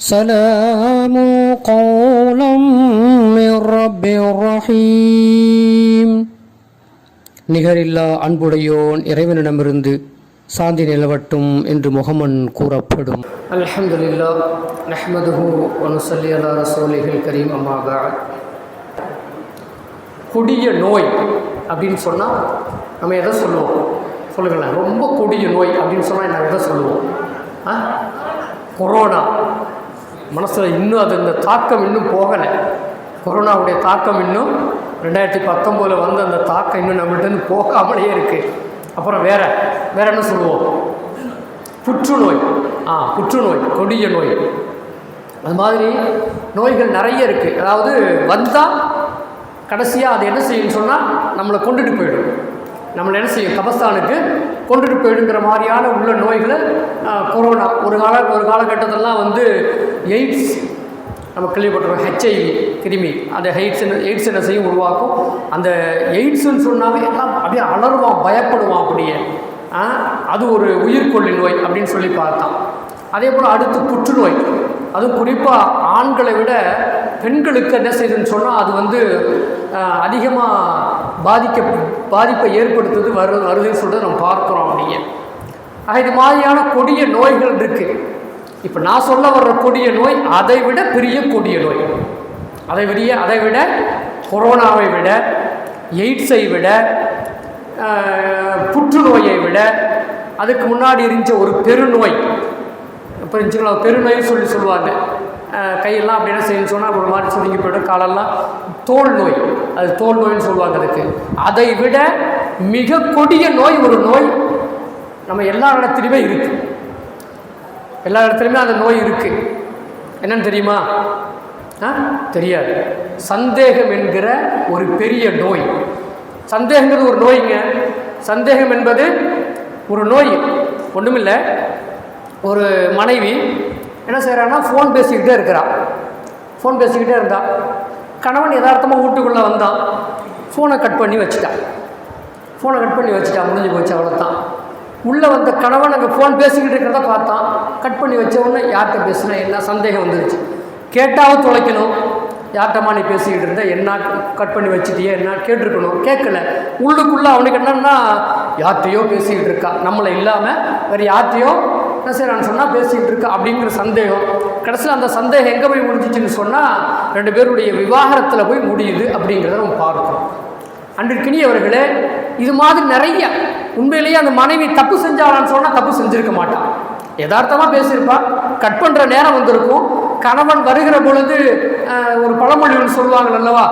سلام قولا من رب رحيم நிகரில்லா அன்புடையோன் இறைவனிடமிருந்து சாந்தி நிலவட்டும் என்று முகமன் கூறப்படும் அல்ஹம்துலில்லா நஹ்மதுஹு வனுசல்லி அலா ரசூலிஹில் கரீம் அம்மா பாத் கொடிய நோய் அப்படின்னு சொன்னால் நம்ம எதை சொல்லுவோம் சொல்லுங்களேன் ரொம்ப கொடிய நோய் அப்படின்னு சொன்னால் நம்ம எதை சொல்லுவோம் ஆ கொரோனா மனசில் இன்னும் அது இந்த தாக்கம் இன்னும் போகலை. கொரோனாவுடைய தாக்கம் இன்னும் ரெண்டாயிரத்தி பத்தொம்போதில் வந்து அந்த தாக்கம் இன்னும் நம்மள்கிட்ட போகாமலே இருக்குது அப்புறம் வேற வேறு என்ன சொல்லுவோம்? புற்றுநோய். ஆ புற்றுநோய் கொடிய நோய். அது மாதிரி நோய்கள் நிறைய இருக்குது அதாவது வந்தால் கடைசியாக அது என்ன செய்யும்னு சொன்னால் நம்மளை கொண்டுட்டு போயிடும். நம்மளை என்ன செய்யும்? கபஸ்தானுக்கு கொண்டுட்டு போயிடுங்கிற மாதிரியான உள்ள நோய்களை கொரோனா ஒரு கால ஒரு காலகட்டத்திலலாம் வந்து எய்ட்ஸ் நம்ம கேள்விப்பட்டிருக்கோம் ஹெச்ஐவி கிருமி. அந்த எய்ட்ஸ் எய்ட்ஸ் என்ன செய்யும் உருவாக்கும். அந்த எய்ட்ஸ்ன்னு சொன்னாவே எல்லாம் அப்படியே அலறுவான் பயப்படுவான் அப்படியே. அது ஒரு உயிர்கொல்லி நோய் அப்படின்னு சொல்லி பார்த்தான். அதே போல் அடுத்து புற்றுநோய். அதுவும் குறிப்பாக ஆண்களை விட பெண்களுக்கு என்ன செய்யுதுன்னு சொன்னால் அது வந்து அதிகமாக பாதிக்க பாதிப்பை ஏற்படுத்துவது வரு வருதுன்னு சொல்லிட்டு நம்ம பார்க்குறோம் அப்படிங்க. ஆக இது மாதிரியான கொடிய நோய்கள் இருக்குது இப்போ நான் சொல்ல வர்ற கொடிய நோய் அதை விட பெரிய கொடிய நோய். அதை விட அதை விட கொரோனாவை விட எய்ட்ஸை விட புற்றுநோயை விட அதுக்கு முன்னாடி இருந்த ஒரு பெருநோய். இப்போ இருந்துச்சுங்களா பெருநோய்னு சொல்லி சொல்லுவாங்க. கையெல்லாம் அப்படி என்ன செய்யணும்னு சொன்னால் ஒரு மாதிரி சுருங்கி போய்டும். காலெல்லாம் தோல் நோய். அது தோல் நோய்னு சொல்லுவாங்க அதுக்கு. அதை விட மிக கொடிய நோய் ஒரு நோய் நம்ம எல்லா இடத்துலையுமே இருக்குது எல்லா இடத்துலையுமே அந்த நோய் இருக்குது என்னன்னு தெரியுமா? ஆ தெரியாது. சந்தேகம் என்கிற ஒரு பெரிய நோய். சந்தேகங்கிறது ஒரு நோய்ங்க. சந்தேகம் என்பது ஒரு நோய். ஒன்றுமில்லை ஒரு மனைவி என்ன செய்கிறான்னா ஃபோன் பேசிக்கிட்டே இருக்கிறா ஃபோன் பேசிக்கிட்டே இருந்தா கணவன் யதார்த்தமாக வீட்டுக்குள்ளே வந்தான் ஃபோனை கட் பண்ணி வச்சுட்டான். ஃபோனை கட் பண்ணி வச்சுட்டான் முடிஞ்சு போச்சு அவ்வளோதான் உள்ளே வந்த கணவன் அங்கே ஃபோன் பேசிக்கிட்டு இருக்கிறத பார்த்தான். கட் பண்ணி வச்ச உடனே யார்கிட்ட பேசுனா என்ன சந்தேகம் வந்துருச்சு. கேட்டாவும் தொலைக்கணும். யார்கிட்டமா நீ பேசிக்கிட்டு இருந்தா என்ன கட் பண்ணி வச்சுட்டியே என்ன கேட்டிருக்கணும்? கேட்கல. உள்ளுக்குள்ளே அவனுக்கு என்னன்னா யார்கிட்டயோ பேசிக்கிட்டு இருக்கா. நம்மளை இல்லாமல் வேறு யார்கிட்டயோ என்ன செய்யறான்னு சொன்னால் பேசிக்கிட்டு இருக்கா? அப்படிங்கிற சந்தேகம். கடைசியில் அந்த சந்தேகம் எங்கே போய் முடிஞ்சிச்சுன்னு சொன்னால் ரெண்டு பேருடைய விவாகரத்தில் போய் முடியுது அப்படிங்கிறத நம்ம பார்க்கிறோம் அன்றிற்கினியவர்களே இது மாதிரி நிறைய உண்மையிலேயே அந்த மனைவி தப்பு செஞ்சாளான்னு சொன்னால் தப்பு செஞ்சுருக்க மாட்டான் யதார்த்தமாக பேசியிருப்பா. கட் பண்ணுற நேரம் வந்திருக்கும். கணவன் வருகிற பொழுது ஒரு பழமொழி ஒன்று சொல்லுவாங்க அல்லவா?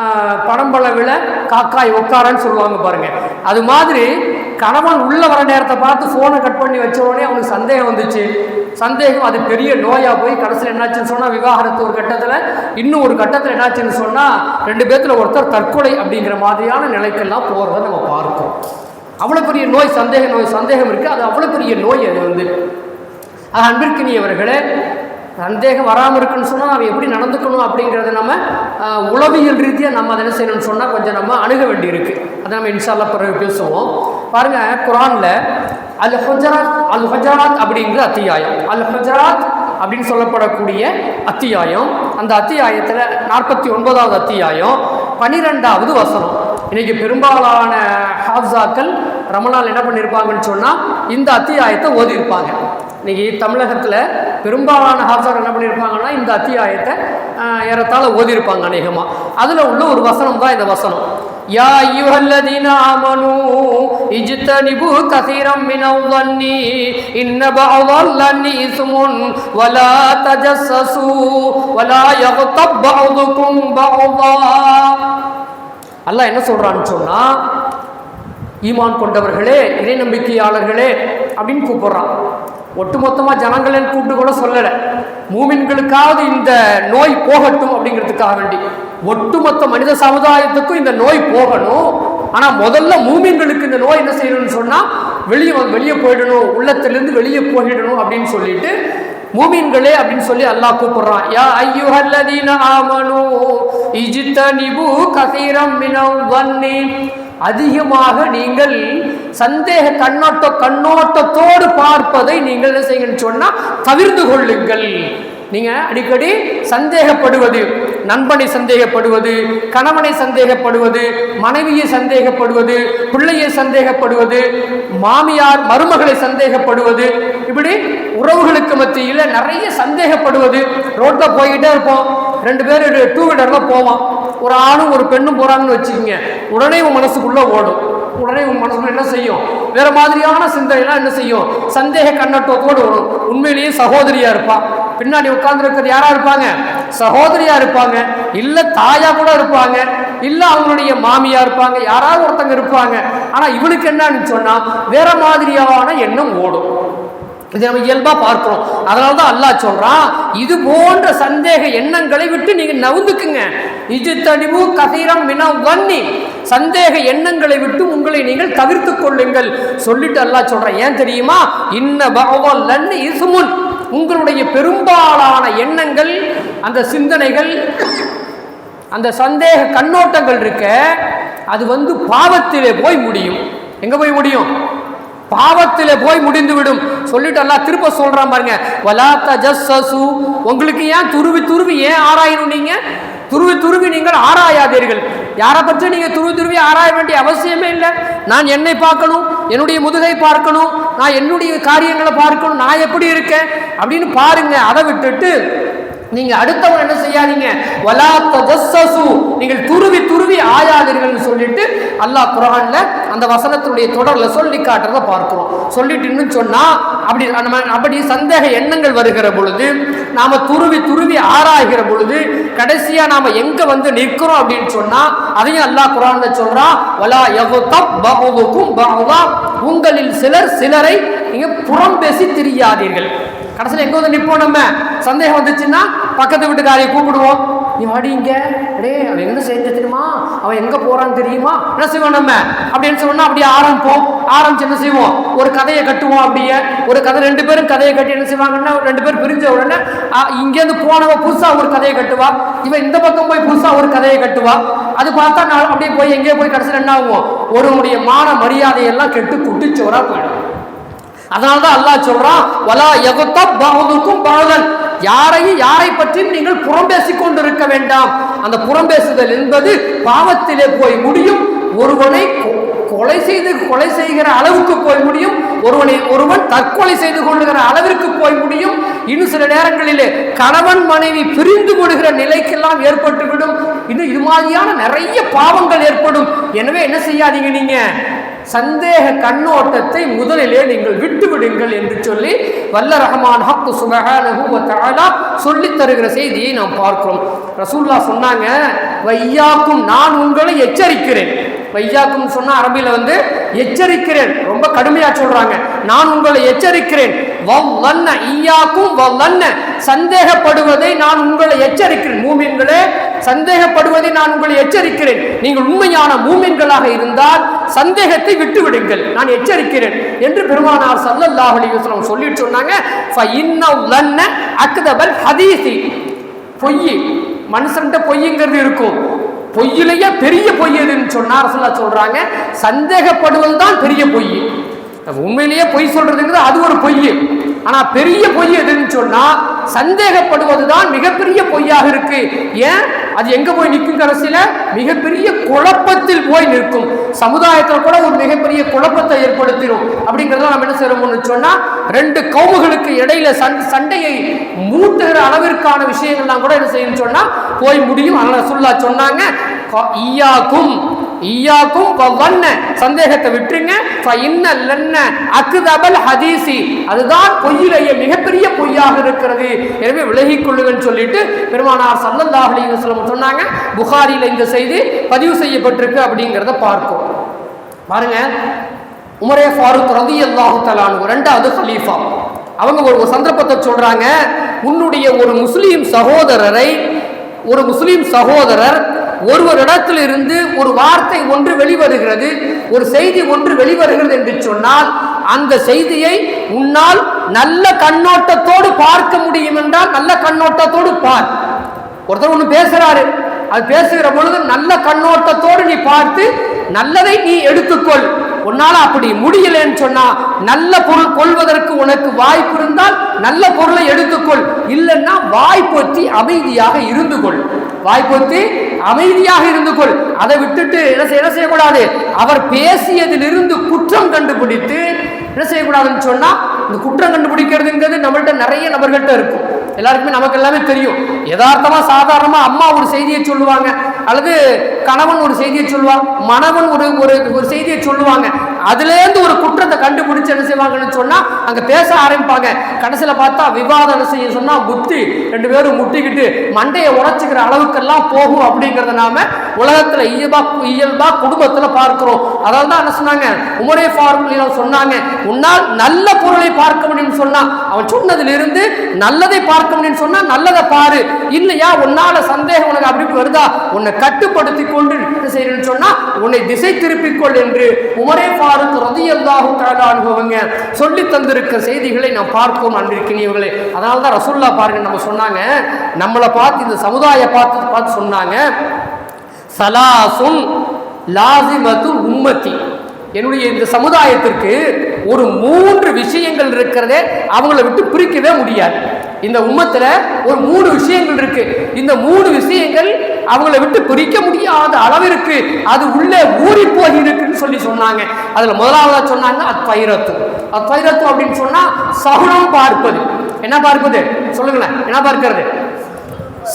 அஹ், பழம்பழ விழ காக்காய் உட்காரன்னு சொல்லுவாங்க பாருங்கள் அது மாதிரி கணவன் உள்ளே வர நேரத்தை பார்த்து ஃபோனை கட் பண்ணி வச்ச உடனே அவனுக்கு சந்தேகம் வந்துச்சு. சந்தேகம் அது பெரிய நோயாக போய் கடைசியில் என்னாச்சுன்னு சொன்னால் விவாகரத்து ஒரு கட்டத்தில். இன்னும் ஒரு கட்டத்தில் என்னாச்சுன்னு சொன்னால் ரெண்டு பேர்த்தில் ஒருத்தர் தற்கொலை அப்படிங்கிற மாதிரியான நிலைக்கெல்லாம் போகிறத நம்ம பார்க்கிறோம். அவ்வளோ பெரிய நோய் சந்தேக நோய் சந்தேகம் இருக்குது அது அவ்வளோ பெரிய நோய் அது வந்து. அது அன்பிற்கினியவர்களே சந்தேகம் வராமல் இருக்குன்னு சொன்னால் நம்ம எப்படி நடந்துக்கணும் அப்படிங்கிறத நம்ம உளவியல் ரீதியாக நம்ம அதை என்ன செய்யணும்னு சொன்னால் கொஞ்சம் நம்ம அணுக வேண்டியிருக்கு. அதை நம்ம இன்ஷால்லா பிறகு பேசுவோம். பாருங்க குரானில் அல் ஹஜராத் அல் ஹஜராத் அப்படிங்கிற அத்தியாயம். அல் ஹஜராத் அப்படின்னு சொல்லப்படக்கூடிய அத்தியாயம். அந்த அத்தியாயத்தில் நாற்பத்தி ஒன்பதாவது அத்தியாயம் பனிரெண்டாவது வசனம். இன்னைக்கு பெரும்பாலான ஹாஃப்ஸாக்கள் ரமணால் என்ன பண்ணியிருப்பாங்கன்னு சொன்னால் இந்த அத்தியாயத்தை ஓதியிருப்பாங்க. இன்னைக்கு தமிழகத்தில் பெரும்பாலான ஹாஃப்ஸாக்கள் என்ன பண்ணியிருப்பாங்கன்னா இந்த அத்தியாயத்தை ஏறத்தாழ ஓதியிருப்பாங்க அநேகமாக அதில் உள்ள ஒரு வசனம் தான் இந்த வசனம். யா ஐயுஹல்லதீன ஆமனூ இஜ்தனிபு கஸீரம் மினல் வன்னி இன்ன பஅதல் லன்னி இஸ்முன் வலா தஜஸ்ஸசு வலா யக்தப் பஅதுக்கும் பஅதா அல்லாஹ் என்ன சொல்றான்னு சொன்னா ஈமான் கொண்டவர்களே இறை நம்பிக்கையாளர்களே அப்படின்னு கூப்பிடுறான். ஒட்டுமொத்தமாக ஜனங்களேன்னு கூப்பிட்டு கூட சொல்லலை. மூமின்களுக்காவது இந்த நோய் போகட்டும் அப்படிங்கிறதுக்காக வேண்டி. ஒட்டுமொத்த மனித சமுதாயத்துக்கும் இந்த நோய் போகணும். ஆனால் முதல்ல மூமின்களுக்கு இந்த நோய் என்ன செய்யணும்னு சொன்னால் வெளியே வெளியே போயிடணும் உள்ளத்திலிருந்து வெளியே போயிடணும் அப்படின்னு சொல்லிட்டு மூமின்களே அப்படின்னு சொல்லி அல்லாஹ் கூப்பிடுறான். யா ஐயுஹல்லதீன ஆமனு நிபு கசீரம் மினல் வன்னி. அதிகமாக நீங்கள் சந்தேக கண்ணோட்ட கண்ணோட்டத்தோடு பார்ப்பதை நீங்கள் என்ன செய்யுங்கன்னு சொன்னால் தவிர்த்து கொள்ளுங்கள். நீங்கள் அடிக்கடி சந்தேகப்படுவது நண்பனை சந்தேகப்படுவது கணவனை சந்தேகப்படுவது மனைவியை சந்தேகப்படுவது பிள்ளையை சந்தேகப்படுவது மாமியார் மருமகளை சந்தேகப்படுவது இப்படி உறவுகளுக்கு மத்தியில் நிறைய சந்தேகப்படுவது. ரோட்டில் போய்கிட்டே இருப்போம். ரெண்டு பேர் டூ வீலரில் போவோம். ஒரு ஆணும் ஒரு பெண்ணும் போகிறாங்கன்னு வச்சுக்கோங்க. உடனே உன் மனசுக்குள்ளே ஓடும். உடனே உன் மனசுல என்ன செய்யும்? வேற மாதிரியான சிந்தனைலாம் என்ன செய்யும்? சந்தேக கண்ணோட்டத்தோடு வரும் உண்மையிலேயே சகோதரியா இருப்பான் பின்னாடி உட்கார்ந்து யாரா இருப்பாங்க? சகோதரியா இருப்பாங்க. இல்ல தாயா கூட இருப்பாங்க. இல்ல அவங்களுடைய மாமியா இருப்பாங்க. யாராவது ஒருத்தங்க இருப்பாங்க. ஆனா இவனுக்கு என்னன்னு சொன்னா வேற மாதிரியான எண்ணம் ஓடும். இதை நம்ம இயல்பாக பார்க்கிறோம். அதனால தான் அல்லாஹ் சொல்கிறான் இது போன்ற சந்தேக எண்ணங்களை விட்டு நீங்கள் நவுந்துக்குங்க. இது தடிவு கதீரம் மின வன்னி. சந்தேக எண்ணங்களை விட்டு உங்களை நீங்கள் தவிர்த்து கொள்ளுங்கள். சொல்லிட்டு அல்லாஹ் சொல்கிறேன் ஏன் தெரியுமா? இன்ன பகவல் இசுமுன் உங்களுடைய பெரும்பாலான எண்ணங்கள் அந்த சிந்தனைகள் அந்த சந்தேக கண்ணோட்டங்கள் இருக்க அது வந்து பாவத்திலே போய் முடியும். எங்கே போய் முடியும்? பாவத்தில் போய் முடிந்துவிடும். சொல்லிட்டு எல்லாம் திருப்ப சொல்றான் பாருங்க. வலாத்த தஜஸ்ஸசு. உங்களுக்கு ஏன் துருவி துருவி ஏன் ஆராயணும் நீங்க? துருவி துருவி நீங்கள் ஆராயாதீர்கள். யாரை பற்றி நீங்க துருவி துருவி ஆராய வேண்டிய அவசியமே இல்லை. நான் என்னை பார்க்கணும் என்னுடைய முதுகை பார்க்கணும் நான் என்னுடைய காரியங்களை பார்க்கணும் நான் எப்படி இருக்கேன் அப்படின்னு பாருங்க. அதை விட்டுட்டு நீங்க அடுத்தவங்க என்ன செய்யாதீங்க? வலா தஜஸ்ஸசு. நீங்கள் துருவி துருவி ஆயாதீர்கள்னு சொல்லிட்டு அல்லாஹ் குரான்ல அந்த வசனத்துடைய தொடர்ல சொல்லி காட்டுறத பார்க்கிறோம். சொல்லிட்டு இன்னும் சொன்னா அப்படி நம்ம அப்படி சந்தேக எண்ணங்கள் வருகிற பொழுது நாம துருவி துருவி ஆராய்கிற பொழுது கடைசியா நாம எங்க வந்து நிற்கிறோம் அப்படின்னு சொன்னா அதையும் அல்லாஹ் குரான்ல சொல்றான் வலா யகுதப் பகுதுக்கும் பகுதா உங்களில் சிலர் சிலரை நீங்க புறம் பேசி திரியாதீர்கள். கடைசியில் எங்கே வந்து நிற்போம் நம்ம சந்தேகம் வந்துச்சுன்னா பக்கத்து வீட்டுக்காரையை கூப்பிடுவோம். நீ வாடி இங்கே. அடே அவன் எங்க செஞ்ச தெரியுமா? அவன் எங்கே போகிறான்னு தெரியுமா? என்ன செய்வோம் நம்ம? அப்படின்னு சொன்னா அப்படியே ஆரம்பிப்போம். ஆரம்பிச்சு என்ன செய்வோம்? ஒரு கதையை கட்டுவோம் அப்படியே. ஒரு கதை ரெண்டு பேரும் கதையை கட்டி என்ன செய்வாங்கன்னா ரெண்டு பேர் பிரிஞ்ச உடனே இங்கேருந்து போனவன் புதுசாக ஒரு கதையை கட்டுவா. இவன் இந்த பக்கம் போய் புதுசாக ஒரு கதையை கட்டுவா. அது பார்த்தா நான் அப்படியே போய் எங்கேயோ போய் கடைசியில் என்ன ஆகும்? ஒருவனுடைய மான மரியாதையெல்லாம் கெட்டு குட்டிச்சோராக போயிடும். அதனால தான் அல்லாஹ் சொல்றான் வலா எகுத்தா பகுதுக்கும் பகுதன். யாரையும் யாரை பற்றியும் நீங்கள் புறம் பேசிக் கொண்டிருக்க வேண்டாம். அந்த புறம் பேசுதல் என்பது பாவத்திலே போய் முடியும். ஒருவனை கொலை செய்து கொலை செய்கிற அளவுக்கு போய் முடியும். ஒருவனை ஒருவன் தற்கொலை செய்து கொள்ளுகிற அளவிற்கு போய் முடியும். இன்னும் சில நேரங்களிலே கணவன் மனைவி பிரிந்து விடுகிற நிலைக்கெல்லாம் ஏற்பட்டுவிடும். இன்னும் இது மாதிரியான நிறைய பாவங்கள் ஏற்படும். எனவே என்ன செய்யாதீங்க நீங்க? சந்தேக கண்ணோட்டத்தை முதலிலே நீங்கள் விட்டு விடுங்கள் என்று சொல்லி வல்ல ரஹ்மான் ஹக்கு சுபஹானஹு சொல்லி சொல்லித் தருகிற செய்தியை நாம் பார்க்கிறோம். ரசூல்லா சொன்னாங்க வையாக்கும் நான் உங்களை எச்சரிக்கிறேன். வையாக்கும் சொன்னால் அரபியில் வந்து எச்சரிக்கிறேன். ரொம்ப கடுமையாக சொல்கிறாங்க நான் உங்களை எச்சரிக்கிறேன். வவ்வன்ன ஈயாக்கும் வவ்வன்ன. சந்தேகப்படுவதை நான் உங்களை எச்சரிக்கிறேன். மூமின்களே சந்தேகப்படுவதை நான் உங்களை எச்சரிக்கிறேன். நீங்கள் உண்மையான மூமின்களாக இருந்தால் சந்தேகத்தை விட்டுவிடுங்கள். நான் எச்சரிக்கிறேன் என்று பெருமானார் சல்லல்லாஹ் அலைஹி சொல்லிட்டு சொன்னாங்க. ஃப இன்னவ் அக்தபல் ஹதீஸி பொய் மனுஷன்கிட்ட பொய்ங்கிறது இருக்கும். பொய்யிலேயே பெரிய பொய் எதுன்னு சொன்னா ரசூல்லா சொல்றாங்க. சந்தேகப்படுவது தான் பெரிய பொய். உண்மையிலேயே பொய் சொல்றதுங்கிறது அது ஒரு பொய். ஆனா பெரிய பொய் எதுன்னு சொன்னா சந்தேகப்படுவது தான் மிகப்பெரிய பொய்யாக இருக்கு. ஏன்? அது எங்க போய் நிற்கும் கடைசியில? மிகப்பெரிய குழப்பத்தில் போய் நிற்கும். சமுதாயத்தில் கூட ஒரு மிகப்பெரிய குழப்பத்தை ஏற்படுத்திடும். அப்படிங்கிறத நம்ம என்ன செய்யறோம்னு சொன்னா ரெண்டு கவுமுகளுக்கு இடையில சண்டையை மூட்டுகிற அளவிற்கான விஷயங்கள்லாம் கூட என்ன செய்யணும்னு சொன்னா போய் முடியும். அதனால சொல்லா சொன்னாங்க ஈயாக்கும் ஈயாக்கும் சந்தேகத்தை விட்டுருங்க. ஃப ஹதீசி. அதுதான் பொய்யிலேயே மிகப்பெரிய பொய்யாக இருக்கிறது. எனவே விலகிக் கொள்ளுங்கன்னு சொல்லிட்டு பெருமானார் ஸல்லல்லாஹு அலைஹி சொன்னாங்க. புகாரியில் இந்த செய்தி பதிவு செய்யப்பட்டிருக்கு அப்படிங்கிறத பார்ப்போம் பாருங்க. உமரே ஃபாரூக் ரதி அல்லாஹு தலானு ரெண்டாவது ஹலீஃபா. அவங்க ஒரு சந்தர்ப்பத்தை சொல்றாங்க. உன்னுடைய ஒரு முஸ்லீம் சகோதரரை ஒரு முஸ்லீம் சகோதரர் ஒருவரிடத்தில் இருந்து ஒரு வார்த்தை ஒன்று வெளிவருகிறது ஒரு செய்தி ஒன்று வெளிவருகிறது என்று சொன்னால் அந்த செய்தியை உன்னால் நல்ல கண்ணோட்டத்தோடு பார்க்க முடியும் என்றால் நல்ல கண்ணோட்டத்தோடு பார். ஒருத்தர் ஒன்று பேசுறாரு அது பேசுகிற பொழுது நல்ல கண்ணோட்டத்தோடு நீ பார்த்து நல்லதை நீ எடுத்துக்கொள். உன்னால் அப்படி முடியலன்னு சொன்னா நல்ல பொருள் கொள்வதற்கு உனக்கு வாய்ப்பு இருந்தால் நல்ல பொருளை எடுத்துக்கொள். இல்லைன்னா வாய் அமைதியாக இருந்து கொள். வாய் அமைதியாக இருந்து கொள். அதை விட்டுட்டு என்ன செய்ய என்ன செய்யக்கூடாது? அவர் பேசியதிலிருந்து குற்றம் கண்டுபிடித்து என்ன செய்யக்கூடாதுன்னு சொன்னா இந்த குற்றம் கண்டுபிடிக்கிறதுங்கிறது நம்மள்கிட்ட நிறைய நபர்கள்ட்ட இருக்கும். எல்லாருக்குமே நமக்கு எல்லாமே தெரியும். யதார்த்தமா சாதாரணமா அம்மா ஒரு செய்தியை சொல்லுவாங்க அல்லது கணவன் ஒரு செய்தியை சொல்லுவான் மணவன் ஒரு ஒரு ஒரு செய்தியை சொல்லுவாங்க. அதுலேருந்து ஒரு குற்றத்தை கண்டுபிடிச்சு என்ன செய்வாங்கன்னு சொன்னா அங்க பேச ஆரம்பிப்பாங்க. கடைசியில பார்த்தா விவாதம் செய்ய சொன்னா புத்தி ரெண்டு பேரும் முட்டிக்கிட்டு மண்டையை உடச்சிக்கிற அளவுக்கெல்லாம் போகும் அப்படிங்கிறத நாம உலகத்தில் இயல்பா இயல்பா குடும்பத்தில் பார்க்கிறோம். அதாவது தான் என்ன சொன்னாங்க? உமரே ஃபார்முலியில் சொன்னாங்க உன்னால் நல்ல பொருளை பார்க்க முடியும்னு சொன்னா அவன் சொன்னதிலிருந்து நல்லதை பார்க்க முடியும்னு சொன்னா நல்லதை பாரு. இல்லையா உன்னால சந்தேகம் உனக்கு அப்படி வருதா? உன்னை கட்டுப்படுத்தி கொண்டு என்ன செய்யணும்னு சொன்னால் உன்னை திசை திருப்பிக்கொள் என்று உமரே ஃபார் வரலாறுக்கு ரதி அல்லாஹு தாலா அனுபவங்க சொல்லி தந்திருக்க செய்திகளை நாம் பார்ப்போம் அன்பிருக்கிறவர்களே அதனால தான் ரசுல்லா பாருங்க நம்ம சொன்னாங்க நம்மளை பார்த்து இந்த சமுதாய பார்த்து பார்த்து சொன்னாங்க சலாசுன் லாசிமத்து உம்மத்தி. என்னுடைய இந்த சமுதாயத்திற்கு ஒரு மூன்று விஷயங்கள் இருக்கிறதே அவங்கள விட்டு பிரிக்கவே முடியாது. இந்த உம்மத்துல ஒரு மூணு விஷயங்கள் இருக்கு. இந்த மூணு விஷயங்கள் அவங்கள விட்டு பிரிக்க முடியாத அளவிற்கு அது உள்ளே ஊறி போய் இருக்குன்னு சொல்லி சொன்னாங்க. அதுல முதலாவதாக சொன்னாங்க அத்வைரத்து அத்வைரத்து அப்படின்னு சொன்னா சகுனம் பார்ப்பது. என்ன பார்ப்பது? சொல்லுங்களேன். என்ன பார்க்கிறது?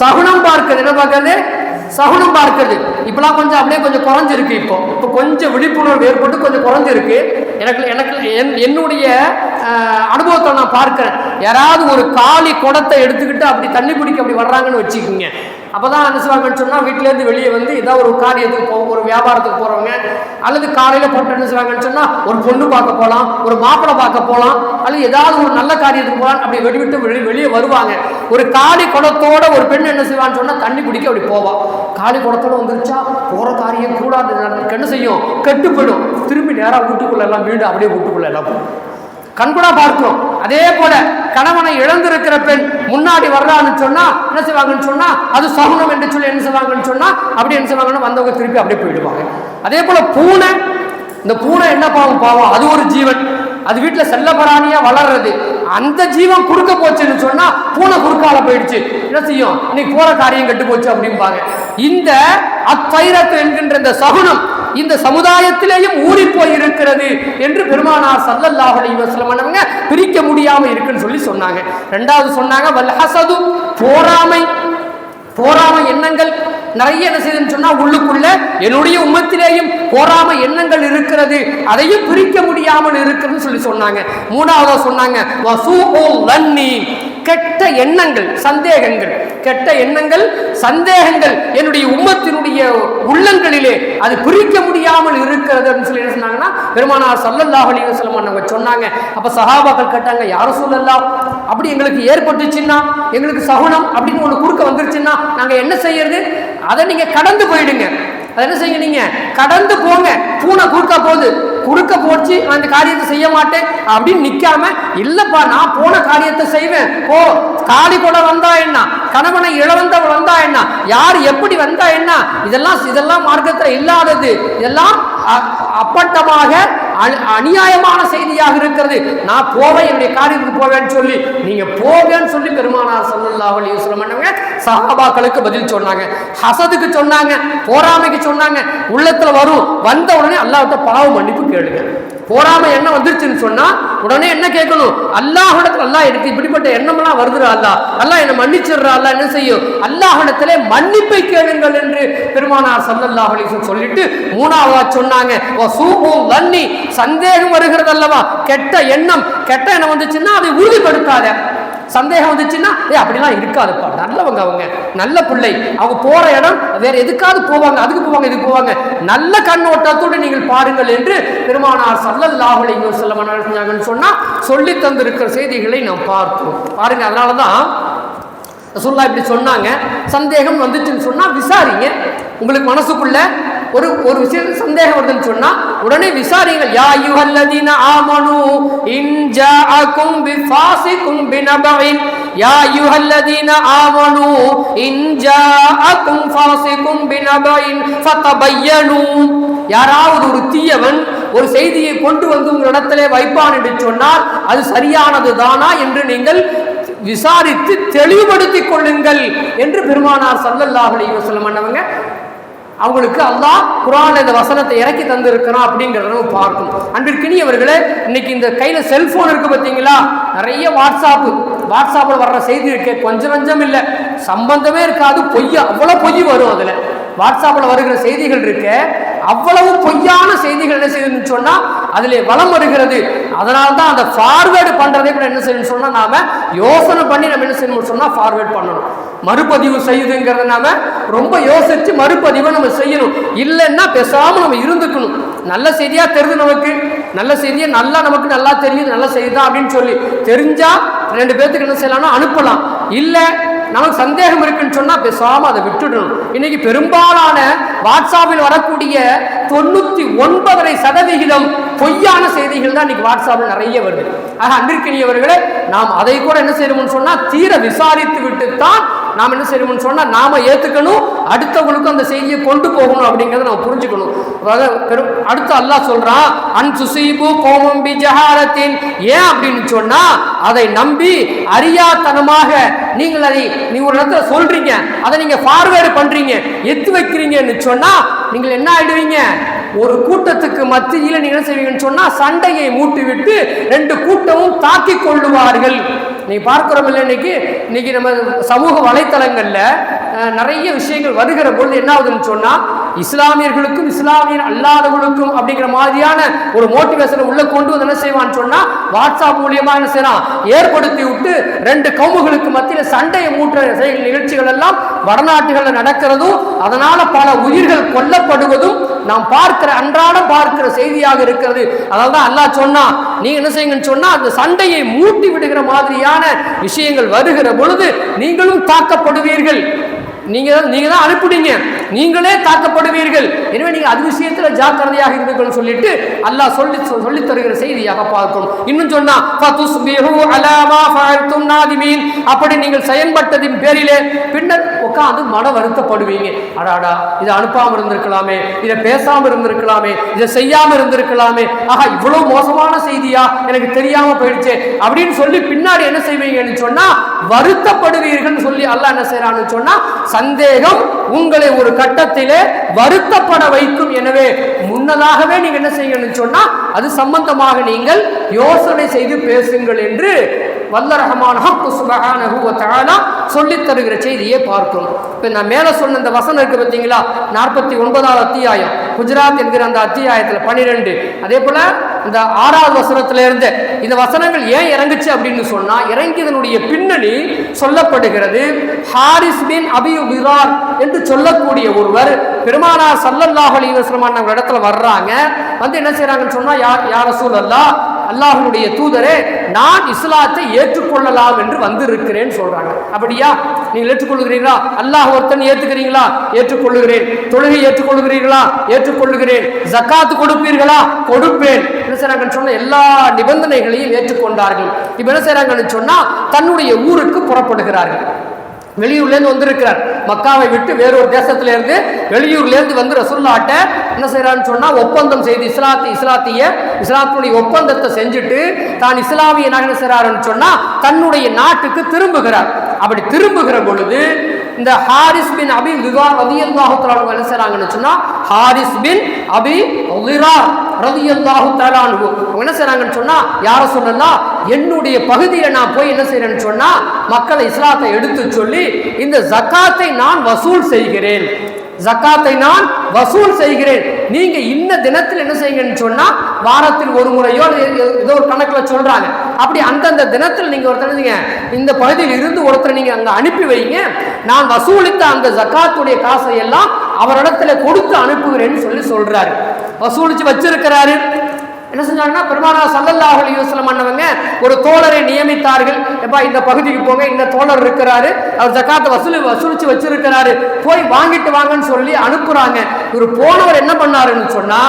சகுனம் பார்க்கிறது. என்ன பார்க்கறது? சகுனம் பார்க்கிறது. இப்பெல்லாம் கொஞ்சம் அப்படியே கொஞ்சம் குறைஞ்சிருக்கு இப்போ. இப்போ கொஞ்சம் விழிப்புணர்வு ஏற்பட்டு கொஞ்சம் குறைஞ்சிருக்கு. எனக்கு எனக்கு என் என்னுடைய அனுபவத்தை நான் பார்க்குறேன். யாராவது ஒரு காலி குடத்தை எடுத்துக்கிட்டு அப்படி தண்ணி பிடிக்க அப்படி வர்றாங்கன்னு வச்சுக்கோங்க. அப்போ தான் என்ன செய்வாங்கன்னு வீட்டிலேருந்து வெளியே வந்து ஏதாவது ஒரு காரியத்துக்கு போவோம் ஒரு வியாபாரத்துக்கு போகிறவங்க அல்லது காலையில் போட்டு என்ன செய்வாங்கன்னு சொன்னால் ஒரு பொண்ணு பார்க்க போகலாம் ஒரு மாப்பிள்ளை பார்க்க போகலாம் அல்லது ஏதாவது ஒரு நல்ல காரியத்துக்கு போகலாம் அப்படி வெடிவிட்டு வெளி வெளியே வருவாங்க. ஒரு காளி குடத்தோட ஒரு பெண் என்ன செய்வான்னு சொன்னால் தண்ணி பிடிக்க அப்படி போவான் காளி குடத்தோட வந்துருச்சா போகிற காரியம் கூடாது என்ன செய்யும்? கெட்டு போயிடும். திரும்பி நேராக வீட்டுக்குள்ள எல்லாம் வீடு அப்படியே வீட்டுக்குள்ளே எல்லாம் போகும். கண்கூடா பார்க்கிறோம். அதே போல கணவனை இழந்திருக்கிற பெண் முன்னாடி வர்றான்னு சொன்னா என்ன செய்வாங்கன்னு சொன்னா அது சகுனம் என்று சொல்லி என்ன செய்வாங்கன்னு சொன்னா அப்படி என்ன செய்வாங்கன்னு வந்தவங்க திருப்பி அப்படியே போயிடுவாங்க. அதே போல பூனை இந்த பூனை என்ன பாவம்? பாவம் அது ஒரு ஜீவன். அது வீட்டில் செல்லப்பராணியா வளர்றது. அந்த ஜீவன் குறுக்க போச்சுன்னு சொன்னா பூனை குறுக்கால போயிடுச்சு. என்ன செய்யும்? இன்னைக்கு போற காரியம் கெட்டு போச்சு அப்படிம்பாங்க. இந்த அத்வைரத்து என்கின்ற இந்த சகுனம் இந்த சமுதாயத்திலேயும் ஊறி போய் இருக்கிறது என்று பெருமானார் சல்லல்லாஹ் அலைஹி வஸல்லம் பிரிக்க முடியாம இருக்குன்னு சொல்லி சொன்னாங்க. ரெண்டாவது சொன்னாங்க வல்ஹசது போராமை போராமை எண்ணங்கள். நிறைய என்ன செய்யுதுன்னு சொன்னா உள்ளுக்குள்ள என்னுடைய உம்மத்திலேயும் போராம எண்ணங்கள் இருக்கிறது. அதையும் பிரிக்க முடியாமல் இருக்குன்னு சொல்லி சொன்னாங்க. மூணாவதா சொன்னாங்க கெட்ட எண்ணங்கள் சந்தேகங்கள். கெட்ட எண்ணங்கள் சந்தேகங்கள் என்னுடைய உம்மத்தினுடைய உள்ளங்களிலே அது பிரிக்க முடியாமல் இருக்கிறதுன்னு சொல்லி என்ன சொன்னாங்கன்னா பெருமானார் சல்லல்லாஹ் அலைஹி அவங்க சொன்னாங்க. அப்போ சஹாபாக்கள் கேட்டாங்க யாரும் சொல்லலாம் அப்படி எங்களுக்கு ஏற்பட்டுச்சுன்னா எங்களுக்கு சகுனம் அப்படின்னு ஒன்று குறுக்க வந்துருச்சுன்னா நாங்கள் என்ன செய்யறது? அதை நீங்கள் கடந்து போயிடுங்க. அதை என்ன செய்யுங்க நீங்கள் கடந்து போங்க. பூனை குறுக்கா போகுது. குறுக்க போச்சு அந்த காரியத்தை செய்ய மாட்டேன் அப்படின்னு நிற்காம இல்லைப்பா நான் போன காரியத்தை செய்வேன். ஓ காளி கூட வந்தா என்ன? கணவனை இழந்தவள் வந்தா என்ன? யார் எப்படி வந்தா என்ன? இதெல்லாம் இதெல்லாம் மார்க்கத்தில் இல்லாதது. இதெல்லாம் அ- அப்பட்டமாக அநியாயமான செய்தியாக இருக்கிறது. நான் போவேன் என்னுடைய காரியத்துக்கு போவேன்னு சொல்லி நீங்க போவேன்னு சொல்லி பெருமானார் ஸல்லல்லாஹு அலைஹி சஹாபாக்களுக்கு பதில் சொன்னாங்க. ஹசதுக்கு சொன்னாங்க போராமைக்கு சொன்னாங்க. உள்ளத்துல வரும் வந்த உடனே அல்லாவிட்ட பாவ மன்னிப்பு கேளுங்க. போறாம எண்ணம் வந்துருச்சுன்னு சொன்னா உடனே என்ன கேட்கணும்? அல்லாஹிடத்துல அல்லா எனக்கு இப்படிப்பட்ட எண்ணம்லாம் வருதுரா அல்லாஹ். அல்லா என்ன மன்னிச்சிடுறா அல்லா என்ன செய்யும்? அல்லாஹிடத்திலே மன்னிப்பை கேளுங்கள் என்று பெருமானார் சல்லல்லாஹு அலைஹி சொல்லிட்டு மூணாவதா சொன்னாங்க. சூபும் வன்னி. சந்தேகம் வருகிறது அல்லவா? கெட்ட எண்ணம். கெட்ட எண்ணம் வந்துச்சுன்னா அதை உறுதிப்படுத்தாத. சந்தேகம் வந்துச்சுன்னா ஏ அப்படிலாம் இருக்காதுப்பா நல்லவங்க அவங்க நல்ல பிள்ளை. அவங்க போகிற இடம் வேற எதுக்காவது போவாங்க அதுக்கு போவாங்க இதுக்கு போவாங்க. நல்ல கண்ணோட்டத்தோடு நீங்கள் பாருங்கள் என்று பெருமானார் சல்லல்லாஹுலை அலைஹி வஸல்லம் சொன்னாங்கன்னு சொல்லி தந்திருக்கிற செய்திகளை நாம் பார்ப்போம். பாருங்க அதனால தான் ரசூல்லா இப்படி சொன்னாங்க. சந்தேகம் வந்துச்சுன்னு சொன்னால் விசாரிங்க. உங்களுக்கு மனசுக்குள்ள ஒரு ஒரு விஷயம் சந்தேகம் வருதுன்னு சொன்னா உடனே விசாரிங்கள். யா அய்யுஹல்லதீன ஆமனு இன் ஜாஅகும் பிஃபாசிகும் பினபஇன். யா அய்யுஹல்லதீன ஆமனு இன் ஜாஅக்கும் ஃபாஸிகும் பினபைன் ஃபதபையனு. யாராவது ஒரு தீயவன் ஒரு செய்தியை கொண்டு வந்து உங்களிடத்திலே வைப்பான் என்று சொன்னால் அது சரியானது தானா என்று நீங்கள் விசாரித்து தெளிவுபடுத்திக் கொள்ளுங்கள் என்று பெருமானார் சல்லல்லாஹ் அலைஹி வஸல்லம் அண்ணவங்க அவங்களுக்கு அல்லாஹ் குரான் இந்த வசனத்தை இறக்கி தந்திருக்கிறான் அப்படிங்கிறத நம்ம பார்க்கணும். அன்பிற்கினியவர்களே இன்னைக்கு இந்த கையில் செல்போன் இருக்கு பார்த்தீங்களா? நிறைய வாட்ஸ்அப் வாட்ஸ்அப்பில் வர்ற செய்தி இருக்கு கொஞ்சம் நஞ்சம் இல்லை. சம்பந்தமே இருக்காது பொய் அவ்வளோ பொய் வரும் அதில். வாட்ஸ்அப்பில் வருகிற செய்திகள் இருக்கு அவ்வளவு பொய்யான செய்திகள் என்ன செய்யுதுன்னு சொன்னா அதிலே வளம் வருகிறது. அதனால தான் அந்த ஃபார்வேர்டு பண்றதே கூட என்ன செய்யணும்னு சொன்னா நாம யோசனை பண்ணி நம்ம என்ன செய்யணும்னு சொன்னா ஃபார்வேர்ட் பண்ணணும். மறுபதிவு செய்யுதுங்கிறத நாம ரொம்ப யோசிச்சு மறுபதிவை நம்ம செய்யணும். இல்லைன்னா பேசாம நம்ம இருந்துக்கணும். நல்ல செய்தியா தெரியுது நமக்கு. நல்ல செய்தியை நல்லா நமக்கு நல்லா தெரியுது நல்ல செய்தி தான் அப்படின்னு சொல்லி தெரிஞ்சா ரெண்டு பேர்த்துக்கு என்ன செய்யலாம்னா அனுப்பலாம். இல்லை நமக்கு சந்தேகம் இருக்குன்னு சொன்னால் பேசாமல் அதை விட்டுடணும். இன்னைக்கு பெரும்பாலான வாட்ஸ்அப்பில் வரக்கூடிய தொண்ணூற்றி ஒன்பதரை சதவிகிதம் பொய்யான செய்திகள் தான் இன்னைக்கு வாட்ஸ்அப்பில் நிறைய வருது. ஆக அன்பிற்கினியவர்களே நாம் அதை கூட என்ன செய்யணும்னு சொன்னால் தீர விசாரித்து விட்டு தான் நாம் என்ன செய்யணும்னு சொன்னால் நாம் ஏற்றுக்கணும் அடுத்தவங்களுக்கும் அந்த செய்தியை கொண்டு போகணும் அப்படிங்கிறத நம்ம புரிஞ்சுக்கணும். பெரும் அடுத்து அல்லாஹ் சொல்கிறான் அன் சுசீபு கோமம் ஜஹாரத்தின். ஏன் அப்படின்னு சொன்னால் அதை நம்பி அறியாத்தனமாக நீங்கள் அதை நீ ஒரு இடத்துல சொல்கிறீங்க அதை நீங்கள் ஃபார்வேர்டு பண்ணுறீங்க எத்து வைக்கிறீங்கன்னு சொன்னால் நீங்கள் என்ன ஆகிடுவீங்க ஒரு கூட்டத்துக்கு மத்தியில் நீங்கள் என்ன செய்வீங்கன்னு சொன்னால் சண்டையை மூட்டிவிட்டு ரெண்டு கூட்டமும் தாக்கி கொள்ளுவார்கள். நீங்கள் பார்க்கிறோம் இல்லை இன்னைக்கு? இன்னைக்கு நம்ம சமூக வலைத்தளங்களில் நிறைய விஷயங்கள் வருகிற பொழுது என்ன ஆகுதுன்னு சொன்னால் இஸ்லாமியர்களுக்கும் இஸ்லாமியர் அல்லாதவர்களுக்கும் அப்படிங்கிற மாதிரியான ஒரு மோட்டிவேஷனை உள்ள கொண்டு வந்து என்ன செய்வான்னு சொன்னா வாட்ஸ்அப் மூலியமா என்ன செய்யலாம் ஏற்படுத்தி விட்டு ரெண்டு கவுமுகளுக்கு மத்தியில் சண்டையை மூட்டுற செயல் நிகழ்ச்சிகள் எல்லாம் வடநாட்டுகளில் நடக்கிறதும் அதனால பல உயிர்கள் கொல்லப்படுவதும் நாம் பார்க்கிற அன்றாடம் பார்க்கிற செய்தியாக இருக்கிறது. அதாவது அல்லாஹ் சொன்னா நீங்க என்ன செய்யுங்கன்னு சொன்னா அந்த சண்டையை மூட்டி விடுகிற மாதிரியான விஷயங்கள் வருகிற பொழுது நீங்களும் தாக்கப்படுவீர்கள். நீங்க தான் நீங்க தான் அனுப்பிடுங்க நீங்களே தாக்கப்படுவீர்கள். எனவே நீங்க அது விஷயத்துல ஜாக்கிரதையாக இருந்துக்கணும் சொல்லிட்டு அல்லாஹ் சொல்லி சொல்லி தருகிற செய்தியாக பார்க்கணும் இன்னும் சொன்னா ஃபஅல்தும் நாதிமீன். அப்படி நீங்கள் செயல்பட்டதின் பேரிலே பின்னர் உட்காந்து மன வருத்தப்படுவீங்க. அடாடா இதை அனுப்பாம இருந்திருக்கலாமே இதை பேசாமல் இருந்திருக்கலாமே இதை செய்யாமல் இருந்திருக்கலாமே. ஆஹா இவ்வளவு மோசமான செய்தியா? எனக்கு தெரியாம போயிடுச்சே. அப்படின்னு சொல்லி பின்னாடி என்ன செய்வீங்கன்னு சொன்னா வருத்தப்படுவீர்கள் சொல்லி அல்ல என்ன செய்யறான்னு சொன்னா சந்தேகம் உங்களை ஒரு கட்டத்திலே வருத்தப்பட வைக்கும். எனவே முன்னதாகவே நீங்க என்ன செய்யணும்னு சொன்னா அது சம்பந்தமாக நீங்கள் யோசனை செய்து பேசுங்கள் என்று வல்ல ரஹமான ஹக்கு சுபஹானஹு வ சொல்லித் தருகிற செய்தியை பார்க்கிறோம். இப்போ நான் மேலே சொன்ன இந்த வசனம் இருக்கு பார்த்தீங்களா? நாற்பத்தி ஒன்பதாவது அத்தியாயம். குஜராத் என்கிற அந்த அத்தியாயத்தில் பன்னிரெண்டு அதே போல் இந்த ஆறாவது வசனத்திலிருந்து இந்த வசனங்கள் ஏன் இறங்குச்சு அப்படின்னு சொன்னால் இறங்கியதனுடைய பின்னணி சொல்லப்படுகிறது ஹாரிஸ் பின் அபி விரார் என்று சொல்லக்கூடிய ஒருவர் பெருமானார் சல்லல்லாஹ் அலி வஸல்லம் அவங்க இடத்துல வர்றாங்க. வந்து என்ன செய்கிறாங்கன்னு சொன்னால் யார் யார் ரசூலல்லாஹ் அல்லாஹனுடைய தூதரே நான் இஸ்லாத்தை ஏற்றுக்கொள்ளலாம் என்று வந்திருக்கிறேன் சொல்றாங்க. அப்படியா? நீங்கள் ஏற்றுக்கொள்கிறீர்களா அல்லாஹ் ஒருத்தன் ஏற்றுக்கிறீங்களா ஏற்றுக்கொள்ளுகிறேன். தொழுகை ஏற்றுக்கொள்கிறீர்களா ஏற்றுக்கொள்ளுகிறேன். ஜக்காத்து கொடுப்பீர்களா? கொடுப்பேன். செய்கிறாங்கன்னு சொன்ன எல்லா நிபந்தனைகளையும் ஏற்றுக்கொண்டார்கள். இப்போ என்ன செய்கிறாங்கன்னு சொன்னால் தன்னுடைய ஊருக்கு புறப்படுகிறார்கள். வெளியூர்லேருந்து வந்திருக்கிறார். மக்காவை விட்டு வேறொரு தேசத்திலேருந்து வெளியூர்லேருந்து வந்து ரசுல்லாட்ட என்ன செய்கிறான்னு சொன்னால் ஒப்பந்தம் செய்து இஸ்லாத்தி இஸ்லாத்திய இஸ்லாத்தினுடைய ஒப்பந்தத்தை செஞ்சுட்டு தான் இஸ்லாமிய என்ன செய்கிறாருன்னு சொன்னால் தன்னுடைய நாட்டுக்கு திரும்புகிறார். அப்படி திரும்புகிற பொழுது இந்த ஹாரிஸ் பின் அபி ரதி ரதியல்லாஹு தஆலா என்ன செய்றாங்கன்னு சொன்னா ஹாரிஸ் பின் அபி லிகார் ரதியல்லாஹு தஆலா அன்ஹு. அவங்க என்ன செய்றாங்கன்னு சொன்னா யார சொல்லலாம் என்னுடைய பகுதியில் நான் போய் என்ன செய்கிறேன்னு சொன்னா மக்களை இஸ்லாத்தை எடுத்து சொல்லி இந்த ஜக்காத்தை நான் வசூல் செய்கிறேன். ஜக்காத்தை நான் வசூல் செய்கிறேன். நீங்க இன்ன தினத்தில் என்ன செய்யுங்கன்னு சொன்னா வாரத்தில் ஒரு முறையோ ஏதோ ஒரு கணக்கில் சொல்றாங்க. அப்படி அந்தந்த தினத்தில் நீங்க ஒருத்தர் நீங்க இந்த பகுதியில் இருந்து ஒருத்தர் நீங்க அங்க அனுப்பி வைங்க. நான் வசூலித்த அந்த ஜக்காத்துடைய காசை எல்லாம் அவரிடத்துல கொடுத்து அனுப்புகிறேன்னு சொல்லி சொல்றாரு. வசூலிச்சு வச்சிருக்கிறாரு. என்ன செஞ்சாங்கன்னா பெருமானா சல்லல்லாஹ் அலைஹி அண்ணவங்க ஒரு தோழரை நியமித்தார்கள். எப்பா இந்த பகுதிக்கு போங்க இந்த தோழர் இருக்கிறாரு அவர் ஜக்காத்தை வசூல் வசூலிச்சு வச்சிருக்கிறாரு. போய் வாங்கிட்டு வாங்கன்னு சொல்லி அனுப்புறாங்க. இவர் போனவர் என்ன பண்ணாருன்னு சொன்னா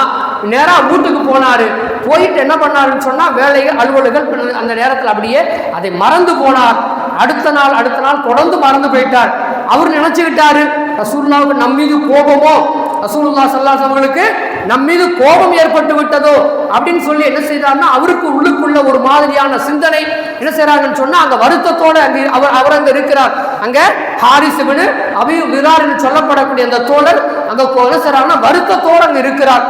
நேரா வீட்டுக்கு போனாரு. போயிட்டு என்ன பண்ணாருன்னு சொன்னா வேலைகள் அலுவலர்கள் அந்த நேரத்தில் அப்படியே அதை மறந்து போனார். அடுத்த நாள் அடுத்த நாள் தொடர்ந்து மறந்து போயிட்டார். அவர் நினைச்சுக்கிட்டாரு ரசூல்லாவுக்கு நம்மீது கோபமோ ரசூலுல்லா சல்லாஸ் அவர்களுக்கு நம் மீது கோபம் ஏற்பட்டு விட்டதோ அப்படின்னு சொல்லி என்ன செய்தார்னா அவருக்கு உள்ளுக்குள்ள ஒரு மாதிரியான சிந்தனை என்ன செய்யறாங்கன்னு சொன்னா அங்க வருத்தத்தோட அங்கே அவர் அவர் அங்க இருக்கிறார். அங்க ஹாரிஸ் இப்னு அபி விரார் என்று சொல்லப்படக்கூடிய அந்த தோழர் அங்க என்ன செய்யறாங்கன்னா வருத்தத்தோட அங்க இருக்கிறார்.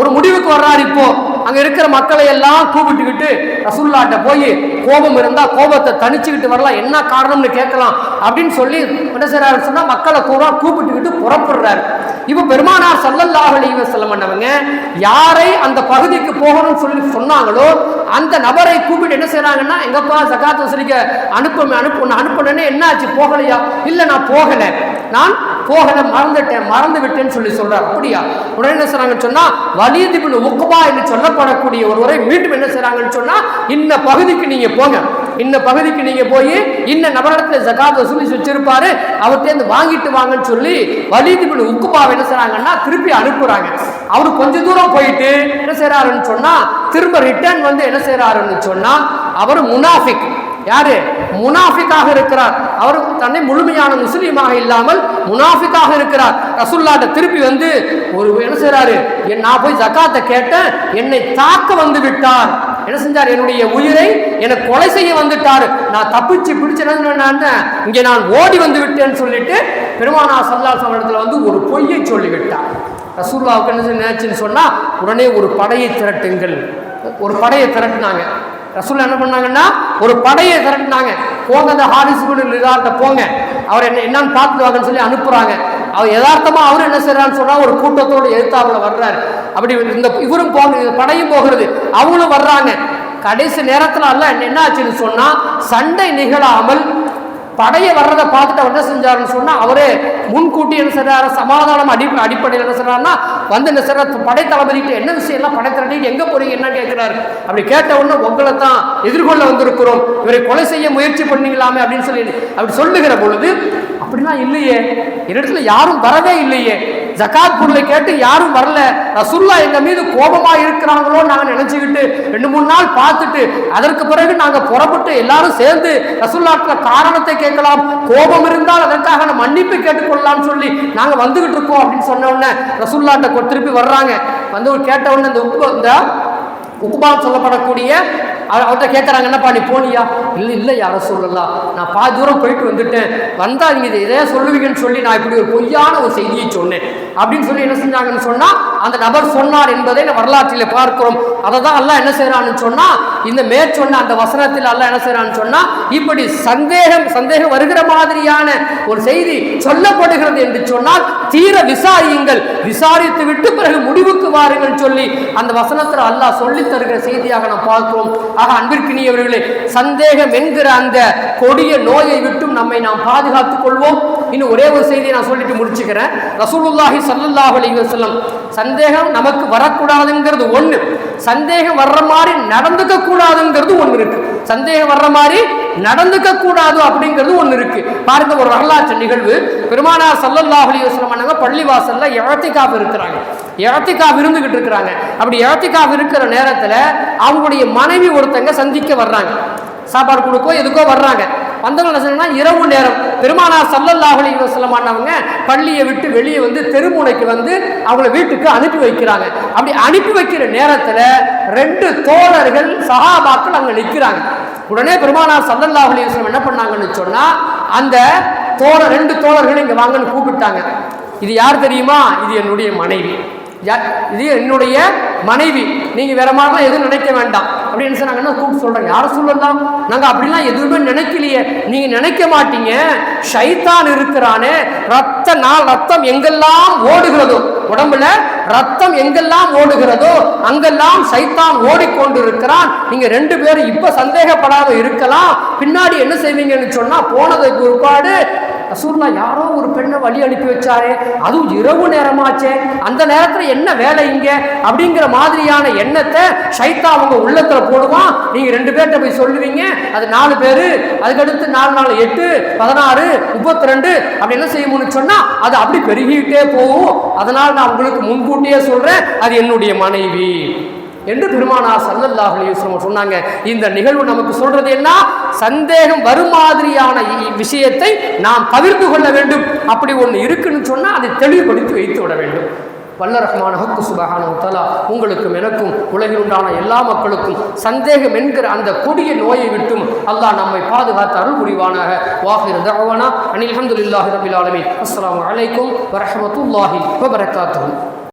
ஒரு முடிவுக்கு வர்றார் இப்போ. அங்க இருக்கிற மக்களை எல்லாம் கூப்பிட்டுக்கிட்டு ரசூல்லாட்ட போய் கோபம் இருந்தா கோபத்தை தணிச்சுக்கிட்டு வரலாம் என்ன காரணம்னு கேட்கலாம் அப்படின்னு சொல்லி என்ன செய்யறாரு சொன்னா மக்களை கூட கூப்பிட்டுக்கிட்டு புறப்படுறாரு. இப்போ பெருமானார் சல்லல்லாஹ் அலைஹி வஸல்லம் பண்ணவங்க யாரை அந்த பகுதிக்கு போகணும்னு சொல்லி சொன்னாங்களோ அந்த நபரை கூப்பிட்டு என்ன செய்கிறாங்கன்னா எங்கப்பா சகாத்து வசூலிக்க அனுப்ப அனுப்பு அனுப்பினே என்ன ஆச்சு போகலையா? இல்லை நான் போகலை. நான் போகல மறந்துட்டேன் மறந்து விட்டேன்னு சொல்லி சொல்றார். அப்படியா? உடனே என்ன செய்றாங்கன்னு சொன்னா வலிதிபின் உக்குபா என்று சொல்லப்படக்கூடிய ஒருவரை மீண்டும் என்ன செய்றாங்கன்னு சொன்னா இந்த பகுதிக்கு நீங்க போங்க. இந்த பகுதிக்கு நீங்க போய் இந்த நபரிடத்துல ஜகாத் வசூலி வச்சிருப்பாரு. அவர்கிட்ட வாங்கிட்டு வாங்கன்னு சொல்லி வலிது பின் உக்குபாவை என்ன செய்றாங்கன்னா திருப்பி அனுப்புறாங்க. அவரு கொஞ்ச தூரம் போயிட்டு என்ன செய்கிறாருன்னு சொன்னா திரும்ப ரிட்டர்ன் வந்து என்ன செய்கிறாருன்னு சொன்னா அவர் முனாஃபிக். யாரு? முனாஃபிக்காக இருக்கிறார். அவர் தன்னை முழுமையான முஸ்லீமாக இல்லாமல் முனாஃபிக்காக இருக்கிறார். ரசுல்லாட்ட திருப்பி வந்து ஒரு என்ன செய்கிறாரு என் நான் போய் ஜக்காத்தை கேட்டேன் என்னை தாக்க வந்து விட்டார். என்ன செஞ்சார்? என்னுடைய உயிரை என்னை கொலை செய்ய வந்துட்டார். நான் தப்பிச்சு பிடிச்சேன். இங்கே நான் ஓடி வந்து விட்டேன்னு சொல்லிட்டு பெருமானா சல்லால் இடத்துல வந்து ஒரு பொய்யை சொல்லிவிட்டார். ரசூல்லாவுக்கு என்ன நினைச்சுன்னு சொன்னால் உடனே ஒரு படையை திரட்டுங்கள். ஒரு படையை திரட்டினாங்க. ரசூல் என்ன பண்ணாங்கன்னா ஒரு படையை திரட்டினாங்க. போங்க அந்த ஹாரிஸ் லிதார்ட்ட போங்க. அவர் என்ன என்னன்னு பார்த்துட்டு வாங்கன்னு சொல்லி அனுப்புறாங்க. அவர் யதார்த்தமா அவரும் என்ன செய்யறான்னு சொன்னா ஒரு கூட்டத்தோடு எழுத்தாப்புல வர்றாரு. அப்படி இந்த இவரும் போக படையும் போகிறது. அவங்களும் வர்றாங்க. கடைசி நேரத்தில் அல்ல என்ன ஆச்சுன்னு சொன்னா சண்டை நிகழாமல் படையை வர்றதை பார்த்துட்டு அவர் என்ன செஞ்சாருன்னு சொன்னால் அவரே முன்கூட்டி என்ன செய்றாரு சமாதானம் அடி அடிப்படையில் என்ன செய்கிறாருன்னா வந்து என்ன செய்கிற படை தளபதிக்கு என்ன விஷயம் எல்லாம் படை திரட்டிட்டு எங்க போறீங்க? என்ன கேட்குறாரு? அப்படி கேட்ட உடனே உங்களை தான் எதிர்கொள்ள வந்திருக்கிறோம். இவரை கொலை செய்ய முயற்சி பண்ணீங்களாமே அப்படின்னு சொல்லி அப்படி சொல்லுகிற பொழுது அப்படிலாம் இல்லையே. என்னிடத்துல யாரும் வரவே இல்லையே. ஜகாத் பொருளை கேட்டு யாரும் வரல. ரசுல்லா எங்க மீது கோபமா இருக்கிறாங்களோ நாங்க நினைச்சுக்கிட்டு ரெண்டு மூணு நாள் பார்த்துட்டு அதற்கு பிறகு நாங்க புறப்பட்டு எல்லாரும் சேர்ந்து ரசுல்லாத்துல காரணத்தை கேட்கலாம். கோபம் இருந்தால் அதற்காக நம்ம மன்னிப்பு கேட்டுக்கொள்ளலாம் சொல்லி நாங்க வந்துகிட்டு இருக்கோம் அப்படின்னு சொன்ன உடனே ரசுல்லாட்ட திருப்பி வர்றாங்க. வந்து கேட்ட உடனே இந்த உப்பு இந்த உக்குபான் சொல்லப்படக்கூடிய அவர்கிட்ட கேட்குறாங்க என்னப்பா நீ போனியா? இல்லை இல்லை யார சொல்லலாம் நான் பாதி தூரம் போயிட்டு வந்துட்டேன். வந்தால் நீங்கள் இதை எதையா சொல்லுவீங்கன்னு சொல்லி நான் இப்படி ஒரு பொய்யான ஒரு செய்தியை சொன்னேன். அப்படின்னு சொல்லி என்ன செஞ்சாங்கன்னு சொன்னால் அந்த நபர் சொன்னார் என்பதை நான் வரலாற்றில் பார்க்கிறோம். அதை தான் எல்லாம் என்ன செய்கிறான்னு சொன்னால் இந்த மேற்சொன்ன அந்த வசனத்தில் எல்லாம் என்ன செய்கிறான்னு சொன்னால் இப்படி சந்தேகம் சந்தேகம் வருகிற மாதிரியான ஒரு செய்தி சொல்லப்படுகிறது என்று சொன்னால் தீர விசாரியுங்கள். விசாரித்து விட்டு பிறகு முடிவுக்கு வாருங்கள் சொல்லி அந்த வசனத்தில் அல்லாஹ் சொல்லித் தருகிற செய்தியாக நாம் பார்க்கிறோம். ஆக அன்பிற்கினியவர்களே சந்தேகம் என்கிற அந்த கொடிய நோயை விட்டும் நம்மை நாம் பாதுகாத்துக் கொள்வோம். இன்னும் ஒரே ஒரு செய்தியை நான் சொல்லிட்டு முடிச்சுக்கிறேன். ரசூலுல்லாஹி சல்லுல்லாஹ் அலைஹி சந்தேகம் நமக்கு வரக்கூடாதுங்கிறது ஒன்று சந்தேகம் வர்ற மாதிரி நடந்துக்க கூடாதுங்கிறது ஒன்று இருக்கு. சந்தேகம் வர்ற மாதிரி நடந்துக்க கூடாது அப்படிங்கிறது ஒன்று இருக்கு. பாருங்க ஒரு வரலாற்று நிகழ்வு. பெருமானார் சல்லல்லாஹ் அலைஹி வஸல்லம் பண்ணாங்க பள்ளிவாசல்ல இழத்திக்காப் இருக்கிறாங்க. இழத்திக்காப் இருந்துகிட்டு இருக்கிறாங்க. அப்படி இழத்திக்காப் இருக்கிற நேரத்தில் அவங்களுடைய மனைவி ஒருத்தங்க சந்திக்க வர்றாங்க. சாப்பாடு கொடுக்கோ எதுக்கோ வர்றாங்க. வந்தவங்க என்ன இரவு நேரம். பெருமானார் சல்லல்லாஹலி அலைஹி பள்ளியை விட்டு வெளியே வந்து தெருமுனைக்கு வந்து அவங்கள வீட்டுக்கு அனுப்பி வைக்கிறாங்க. அப்படி அனுப்பி வைக்கிற நேரத்தில் ரெண்டு தோழர்கள் சகாபாக்கள் அங்கே நிற்கிறாங்க உடனே பெருமானார் சல்லல்லாஹலி அலைஹி என்ன பண்ணாங்கன்னு சொன்னால் அந்த தோழர் ரெண்டு தோழர்கள் இங்கே வாங்கன்னு கூப்பிட்டாங்க. இது யார் தெரியுமா? இது என்னுடைய மனைவி. என்னுடைய மனைவி நீங்க வேற மாதிரிலாம் எதுவும் நினைக்க வேண்டாம். அப்படின்னு சொன்னாங்கன்னா கூப்பிட்டு சொல்றாங்க? யாரும் சொல்லலாம்? நாங்க அப்படிலாம் எதுவுமே நினைக்கலையே. நீங்க நினைக்க மாட்டீங்க. ஷைத்தான் இருக்கிறானே. ரத்த நாள் ரத்தம் எங்கெல்லாம் ஓடுகிறதோ உடம்புல ரத்தம் எங்கெல்லாம் ஓடுகிறதோ அங்கெல்லாம் சைத்தான் ஓடிக்கொண்டு இருக்கிறான் நீங்க ரெண்டு பேரும் இப்ப சந்தேகப்படாம இருக்கலாம். பின்னாடி என்ன செய்வீங்கன்னு சொன்னா போனதுக்கு ஒருபாடு ரசூல்லா யாரோ ஒரு பெண்ணை வழி அனுப்பி வச்சாரே. அதுவும் இரவு நேரமாச்சே. அந்த நேரத்துல என்ன வேலை இங்க? அப்படிங்கிற மாதிரியான எண்ணத்தை சைத்தா அவங்க உள்ளத்துல போடுவான். நீங்க ரெண்டு பேர்கிட்ட போய் சொல்லுவீங்க. அது நாலு பேரு அதுக்கடுத்து நாலு நாலு எட்டு பதினாறு முப்பத்தி ரெண்டு அப்படி என்ன செய்யணும்னு சொன்னா அது அப்படி பெருகிட்டே போகும். அதனால் நான் உங்களுக்கு முன்கூட்டியே சொல்றேன் அது என்னுடைய மனைவி என்று பெருமானா சல்லல்லாஹு அலைஹி சொன்னாங்க. இந்த நிகழ்வு நமக்கு சொல்றது என்ன? சந்தேகம் வரும் மாதிரியான விஷயத்தை நாம் தவிர்த்து கொள்ள வேண்டும். அப்படி ஒன்று இருக்குன்னு சொன்னால் அதை தெளிவுபடுத்தி வைத்து விட வேண்டும். வல்ல ரஹ்மான ஹக்கு சுபஹானு தலா உங்களுக்கும் எனக்கும் உலகில் உண்டான எல்லா மக்களுக்கும் சந்தேகம் என்கிற அந்த கொடிய நோயை விட்டும் அல்லாஹ் நம்மை பாதுகாத்து அருள் புரிவானாக. வாஹிர் தகவனா அனில் அல்ஹம்துலில்லாஹி ரபில் ஆலமீன். அஸ்லாம் வலைக்கும் வரமத்துல்லாஹி வபரகாத்துஹு.